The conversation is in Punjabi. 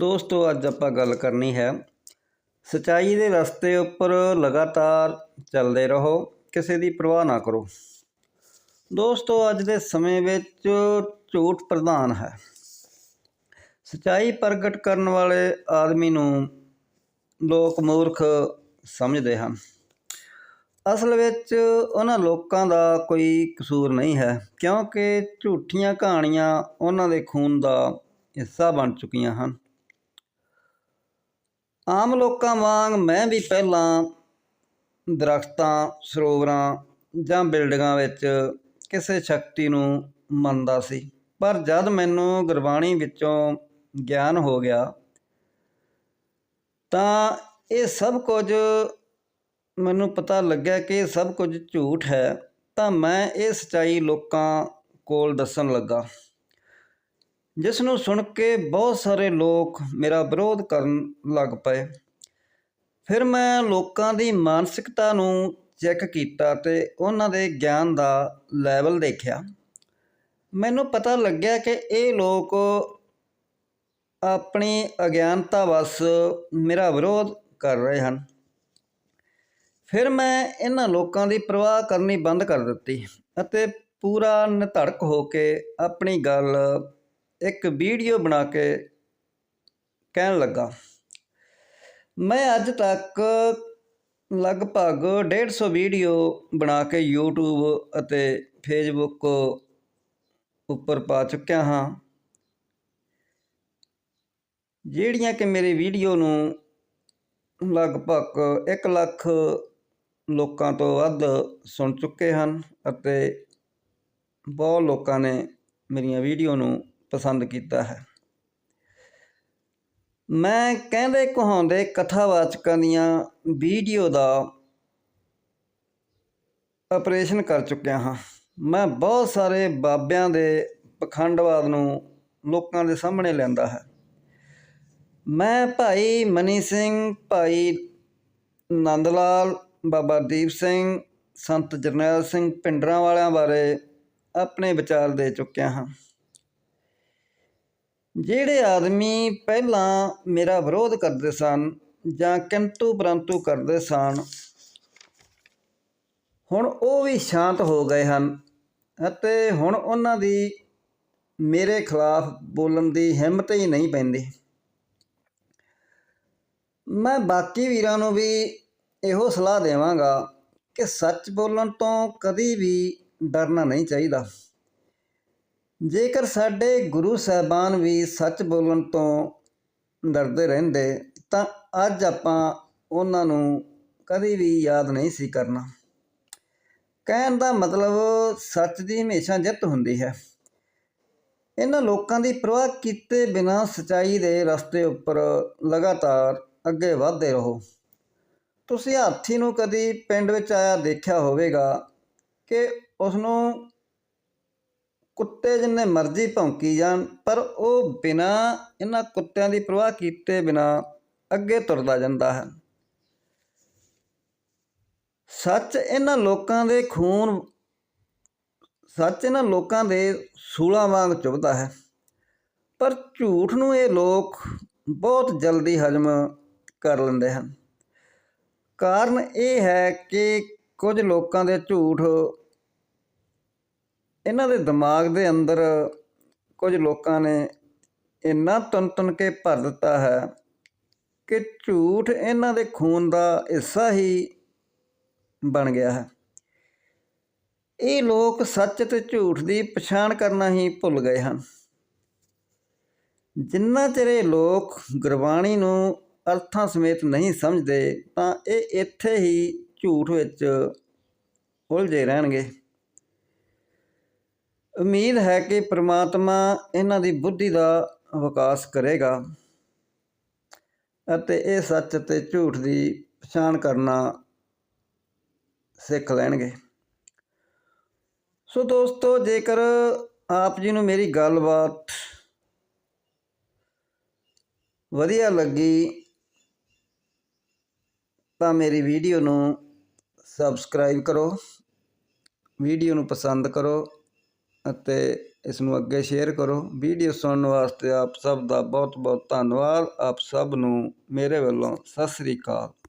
ਦੋਸਤੋ, ਅੱਜ ਆਪਾਂ ਗੱਲ ਕਰਨੀ ਹੈ ਸਚਾਈ ਦੇ ਰਸਤੇ ਉੱਪਰ ਲਗਾਤਾਰ ਚੱਲਦੇ ਰਹੋ, ਕਿਸੇ ਦੀ ਪਰਵਾਹ ਨਾ ਕਰੋ। ਦੋਸਤੋ, ਅੱਜ ਦੇ ਸਮੇਂ ਵਿੱਚ ਝੂਠ ਪ੍ਰਧਾਨ ਹੈ। ਸਚਾਈ ਪ੍ਰਗਟ ਕਰਨ ਵਾਲੇ ਆਦਮੀ ਨੂੰ ਲੋਕ ਮੂਰਖ ਸਮਝਦੇ ਹਨ। ਅਸਲ ਵਿੱਚ ਉਹਨਾਂ ਲੋਕਾਂ ਦਾ ਕੋਈ ਕਸੂਰ ਨਹੀਂ ਹੈ, ਕਿਉਂਕਿ ਝੂਠੀਆਂ ਕਹਾਣੀਆਂ ਉਹਨਾਂ ਦੇ ਖੂਨ ਦਾ ਹਿੱਸਾ ਬਣ ਚੁੱਕੀਆਂ ਹਨ। ਆਮ ਲੋਕਾਂ ਵਾਂਗ ਮੈਂ ਵੀ ਪਹਿਲਾਂ ਦਰਖਤਾਂ, ਸਰੋਵਰਾਂ ਜਾਂ ਬਿਲਡਿੰਗਾਂ ਵਿੱਚ ਕਿਸੇ ਸ਼ਕਤੀ ਨੂੰ ਮੰਨਦਾ ਸੀ। ਪਰ ਜਦ ਮੈਨੂੰ ਗੁਰਬਾਣੀ ਵਿੱਚੋਂ ਗਿਆਨ ਹੋ ਗਿਆ, ਤਾਂ ਇਹ ਸਭ ਕੁਝ ਮੈਨੂੰ ਪਤਾ ਲੱਗਿਆ ਕਿ ਇਹ ਸਭ ਕੁਝ ਝੂਠ ਹੈ। ਤਾਂ ਮੈਂ ਇਹ ਸਚਾਈ ਲੋਕਾਂ ਕੋਲ ਦੱਸਣ ਲੱਗਾ। ਜਿਸ ਨੂੰ ਸੁਣ ਕੇ ਬਹੁਤ ਸਾਰੇ ਲੋਕ ਮੇਰਾ ਵਿਰੋਧ ਕਰਨ ਲੱਗ ਪਏ। ਫਿਰ ਮੈਂ ਲੋਕਾਂ ਦੀ ਮਾਨਸਿਕਤਾ ਨੂੰ ਚੈੱਕ ਕੀਤਾ ਤੇ ਉਹਨਾਂ ਦੇ ਗਿਆਨ ਦਾ ਲੈਵਲ ਦੇਖਿਆ। ਮੈਨੂੰ ਪਤਾ ਲੱਗਿਆ ਕਿ ਇਹ ਲੋਕ ਆਪਣੀ ਅਗਿਆਨਤਾ ਵਸ ਮੇਰਾ ਵਿਰੋਧ ਕਰ ਰਹੇ ਹਨ। ਫਿਰ ਮੈਂ ਇਹਨਾਂ ਲੋਕਾਂ ਦੀ ਪਰਵਾਹ ਕਰਨੀ ਬੰਦ ਕਰ ਦਿੱਤੀ ਅਤੇ ਪੂਰਾ ਨਿਧੜਕ ਹੋ ਕੇ ਆਪਣੀ ਗੱਲ ਇੱਕ ਵੀਡੀਓ ਬਣਾ ਕੇ ਕਹਿਣ ਲੱਗਾ। ਮੈਂ ਅੱਜ ਤੱਕ ਲਗਭਗ 150 ਵੀਡੀਓ ਬਣਾ ਕੇ YouTube ਅਤੇ Facebook ਉੱਪਰ ਪਾ ਚੁੱਕਿਆ ਹਾਂ। ਜਿਹੜੀਆਂ ਕਿ ਮੇਰੀ ਵੀਡੀਓ ਨੂੰ ਲਗਭਗ 1 ਲੱਖ ਲੋਕਾਂ ਤੋਂ ਵੱਧ ਸੁਣ ਚੁੱਕੇ ਹਨ ਅਤੇ ਬਹੁਤ ਲੋਕਾਂ ਨੇ ਮੇਰੀਆਂ ਵੀਡੀਓ ਨੂੰ ਪਸੰਦ ਕੀਤਾ ਹੈ। ਮੈਂ ਕਹਿੰਦੇ ਕਹਾਉਂਦੇ ਕਥਾਵਾਚਕਾਂ ਦੀਆਂ ਵੀਡੀਓ ਦਾ ਆਪਰੇਸ਼ਨ ਕਰ ਚੁੱਕਿਆ ਹਾਂ। ਮੈਂ ਬਹੁਤ ਸਾਰੇ ਬਾਬਿਆਂ ਦੇ ਪਖੰਡਵਾਦ ਨੂੰ ਲੋਕਾਂ ਦੇ ਸਾਹਮਣੇ ਲੈਂਦਾ ਹੈ। ਮੈਂ ਭਾਈ ਮਨੀ ਸਿੰਘ, ਭਾਈ ਨੰਦ ਲਾਲ ਬਾਬਾ ਦੀਪ ਸਿੰਘ, ਸੰਤ ਜਰਨੈਲ ਸਿੰਘ ਪਿੰਡਰਾਂ ਵਾਲਿਆਂ ਬਾਰੇ ਆਪਣੇ ਵਿਚਾਰ ਦੇ ਚੁੱਕਿਆ ਹਾਂ। ਜਿਹੜੇ ਆਦਮੀ ਪਹਿਲਾਂ ਮੇਰਾ ਵਿਰੋਧ ਕਰਦੇ ਸਨ ਜਾਂ ਕਿੰਤੂ ਪਰੰਤੂ ਕਰਦੇ ਸਨ ਹੁਣ ਉਹ ਵੀ ਸ਼ਾਂਤ ਹੋ ਗਏ ਹਨ ਅਤੇ ਹੁਣ ਉਹਨਾਂ ਦੀ ਮੇਰੇ ਖਿਲਾਫ ਬੋਲਣ ਦੀ ਹਿੰਮਤ ਹੀ ਨਹੀਂ ਪੈਂਦੀ। ਮੈਂ ਬਾਕੀ ਵੀਰਾਂ ਨੂੰ ਵੀ ਇਹੋ ਸਲਾਹ ਦੇਵਾਂਗਾ ਕਿ ਸੱਚ ਬੋਲਣ ਤੋਂ ਕਦੀ ਵੀ ਡਰਨਾ ਨਹੀਂ ਚਾਹੀਦਾ। ਜੇਕਰ ਸਾਡੇ ਗੁਰੂ ਸਾਹਿਬਾਨ ਵੀ ਸੱਚ ਬੋਲਣ ਤੋਂ ਡਰਦੇ ਰਹਿੰਦੇ, ਤਾਂ ਅੱਜ ਆਪਾਂ ਉਹਨਾਂ ਨੂੰ ਕਦੇ ਵੀ ਯਾਦ ਨਹੀਂ ਸੀ ਕਰਨਾ। ਕਹਿਣ ਦਾ ਮਤਲਬ ਸੱਚ ਦੀ ਹਮੇਸ਼ਾ ਜਿੱਤ ਹੁੰਦੀ ਹੈ। ਇਹਨਾਂ ਲੋਕਾਂ ਦੀ ਪਰਵਾਹ ਕੀਤੇ ਬਿਨਾਂ ਸਚਾਈ ਦੇ ਰਸਤੇ ਉੱਪਰ ਲਗਾਤਾਰ ਅੱਗੇ ਵਧਦੇ ਰਹੋ। ਤੁਸੀਂ ਹਾਥੀ ਨੂੰ ਕਦੀ ਪਿੰਡ ਵਿੱਚ ਆਇਆ ਦੇਖਿਆ ਹੋਵੇਗਾ ਕਿ ਉਸ ਨੂੰ ਕੁੱਤੇ ਜਿੰਨੇ ਮਰਜ਼ੀ ਭੌਂਕੀ ਜਾਣ, ਪਰ ਉਹ ਬਿਨਾ ਇਹਨਾਂ ਕੁੱਤਿਆਂ ਦੀ ਪਰਵਾਹ ਕੀਤੇ ਬਿਨਾ ਅੱਗੇ ਤੁਰਦਾ ਜਾਂਦਾ ਹੈ। ਸੱਚ ਇਹਨਾਂ ਲੋਕਾਂ ਦੇ ਖੂਨ, ਸੱਚ ਇਹਨਾਂ ਲੋਕਾਂ ਦੇ ਸੂਲਾਂ ਵਾਂਗ ਚੁਭਦਾ ਹੈ। ਪਰ ਝੂਠ ਨੂੰ ਇਹ ਲੋਕ ਬਹੁਤ ਜਲਦੀ ਹਜਮ ਕਰ ਲੈਂਦੇ ਹਨ। ਕਾਰਨ ਇਹ ਹੈ ਕਿ ਕੁਝ ਲੋਕਾਂ ਦੇ ਝੂਠ ਇਹਨਾਂ ਦੇ ਦਿਮਾਗ ਦੇ ਅੰਦਰ ਕੁਝ ਲੋਕਾਂ ਨੇ ਇੰਨਾ ਤੁੰਨ ਤੁੰਨ ਕੇ ਭਰ ਦਿੱਤਾ ਹੈ ਕਿ ਝੂਠ ਇਹਨਾਂ ਦੇ ਖੂਨ ਦਾ ਹਿੱਸਾ ਹੀ ਬਣ ਗਿਆ ਹੈ। ਇਹ ਲੋਕ ਸੱਚ ਤੇ ਝੂਠ ਦੀ ਪਛਾਣ ਕਰਨਾ ਹੀ ਭੁੱਲ ਗਏ ਹਨ। ਜਿੰਨਾ ਚਿਰ ਇਹ ਲੋਕ ਗੁਰਬਾਣੀ ਨੂੰ ਅਰਥਾਂ ਸਮੇਤ ਨਹੀਂ ਸਮਝਦੇ, ਤਾਂ ਇਹ ਇੱਥੇ ਹੀ ਝੂਠ ਵਿੱਚ ਉਲਝੇ ਰਹਿਣਗੇ। ਉਮੀਦ ਹੈ ਕਿ ਪ੍ਰਮਾਤਮਾ ਇਹਨਾਂ ਦੀ ਬੁੱਧੀ ਦਾ ਵਿਕਾਸ ਕਰੇਗਾ ਅਤੇ ਇਹ ਸੱਚ ਤੇ ਝੂਠ ਦੀ ਪਛਾਣ ਕਰਨਾ ਸਿੱਖ ਲੈਣਗੇ। ਸੋ ਦੋਸਤੋ, ਜੇਕਰ ਆਪ ਜੀ ਨੂੰ ਮੇਰੀ ਗੱਲਬਾਤ ਵਧੀਆ ਲੱਗੀ, ਤਾਂ ਮੇਰੀ ਵੀਡੀਓ ਨੂੰ ਸਬਸਕ੍ਰਾਈਬ ਕਰੋ, ਵੀਡੀਓ ਨੂੰ ਪਸੰਦ ਕਰੋ ਅਤੇ ਇਸ ਨੂੰ ਅੱਗੇ ਸ਼ੇਅਰ ਕਰੋ। ਵੀਡੀਓ ਸੁਣਨ ਵਾਸਤੇ ਆਪ ਸਭ ਦਾ ਬਹੁਤ ਬਹੁਤ ਧੰਨਵਾਦ। ਆਪ ਸਭ ਨੂੰ ਮੇਰੇ ਵੱਲੋਂ ਸਤਿ ਸ੍ਰੀ ਅਕਾਲ।